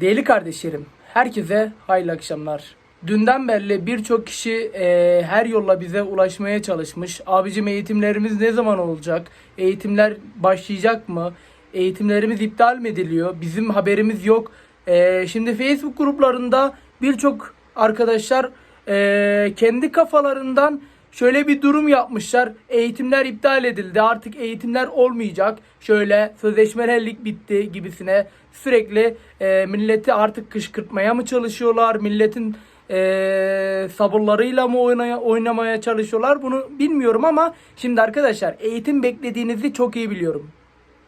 Değerli kardeşlerim, herkese hayırlı akşamlar. Dünden beri birçok kişi e, her yolla bize ulaşmaya çalışmış. Abicim eğitimlerimiz ne zaman olacak? Eğitimler başlayacak mı? Eğitimlerimiz iptal mi ediliyor? Bizim haberimiz yok. E, şimdi Facebook gruplarında birçok arkadaşlar e, kendi kafalarından şöyle bir durum yapmışlar. Eğitimler iptal edildi. Artık eğitimler olmayacak. Şöyle sözleşmelerlik bitti gibisine sürekli e, milleti artık kışkırtmaya mı çalışıyorlar? Milletin e, sabırlarıyla mı oynaya, oynamaya çalışıyorlar? Bunu bilmiyorum ama şimdi arkadaşlar eğitim beklediğinizi çok iyi biliyorum.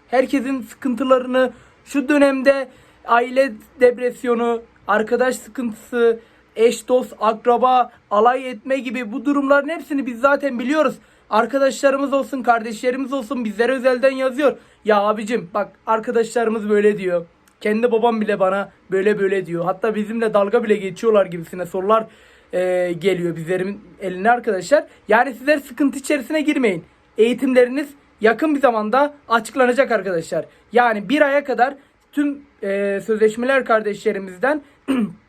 Herkesin sıkıntılarını şu dönemde aile depresyonu, arkadaş sıkıntısı, eş dost, akraba, alay etme gibi bu durumların hepsini biz zaten biliyoruz. Arkadaşlarımız olsun, kardeşlerimiz olsun bizlere özelden yazıyor. Ya abicim bak arkadaşlarımız böyle diyor. Kendi babam bile bana böyle böyle diyor. Hatta bizimle dalga bile geçiyorlar gibisine sorular e, geliyor bizlerin eline arkadaşlar. Yani sizler sıkıntı içerisine girmeyin. Eğitimleriniz yakın bir zamanda açıklanacak arkadaşlar. Yani bir aya kadar tüm e, sözleşmeler kardeşlerimizden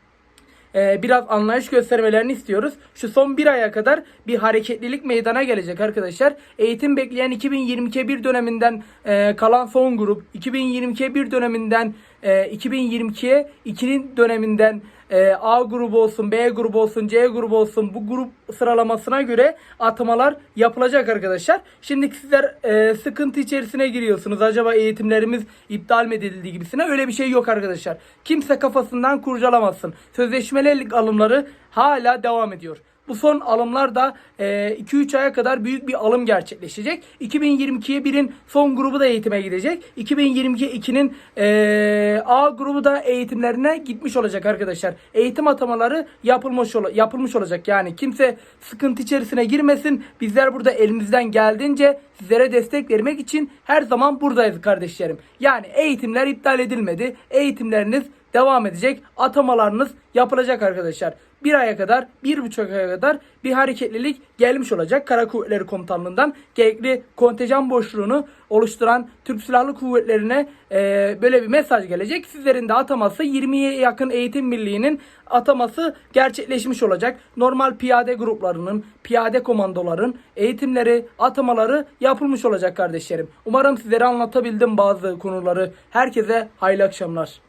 e, biraz anlayış göstermelerini istiyoruz. Şu son bir aya kadar bir hareketlilik meydana gelecek arkadaşlar. Eğitim bekleyen 2022 bir döneminden e, kalan son grup, 2022 bir döneminden e, 2022'ye 2'nin döneminden e, A grubu olsun, B grubu olsun, C grubu olsun bu grup sıralamasına göre atamalar yapılacak arkadaşlar. Şimdi sizler e, sıkıntı içerisine giriyorsunuz. Acaba eğitimlerimiz iptal mi edildi gibisine öyle bir şey yok arkadaşlar. Kimse kafasından kurcalamasın. Sözleşmelerlik alımları hala devam ediyor. Bu son alımlar da e, 2-3 aya kadar büyük bir alım gerçekleşecek. 2022'ye birin son grubu da eğitime gidecek. 2022 2'nin e, A grubu da eğitimlerine gitmiş olacak arkadaşlar. Eğitim atamaları yapılmış yapılmış olacak. Yani kimse sıkıntı içerisine girmesin. Bizler burada elimizden geldiğince sizlere destek vermek için her zaman buradayız kardeşlerim. Yani eğitimler iptal edilmedi. Eğitimleriniz devam edecek. Atamalarınız yapılacak arkadaşlar. Bir aya kadar, bir buçuk aya kadar bir hareketlilik gelmiş olacak. Kara Kuvvetleri Komutanlığı'ndan gerekli kontenjan boşluğunu oluşturan Türk Silahlı Kuvvetleri'ne e, böyle bir mesaj gelecek. Sizlerin de ataması 20'ye yakın eğitim birliğinin ataması gerçekleşmiş olacak. Normal piyade gruplarının, piyade komandoların eğitimleri, atamaları yapılmış olacak kardeşlerim. Umarım sizlere anlatabildim bazı konuları. Herkese hayırlı akşamlar.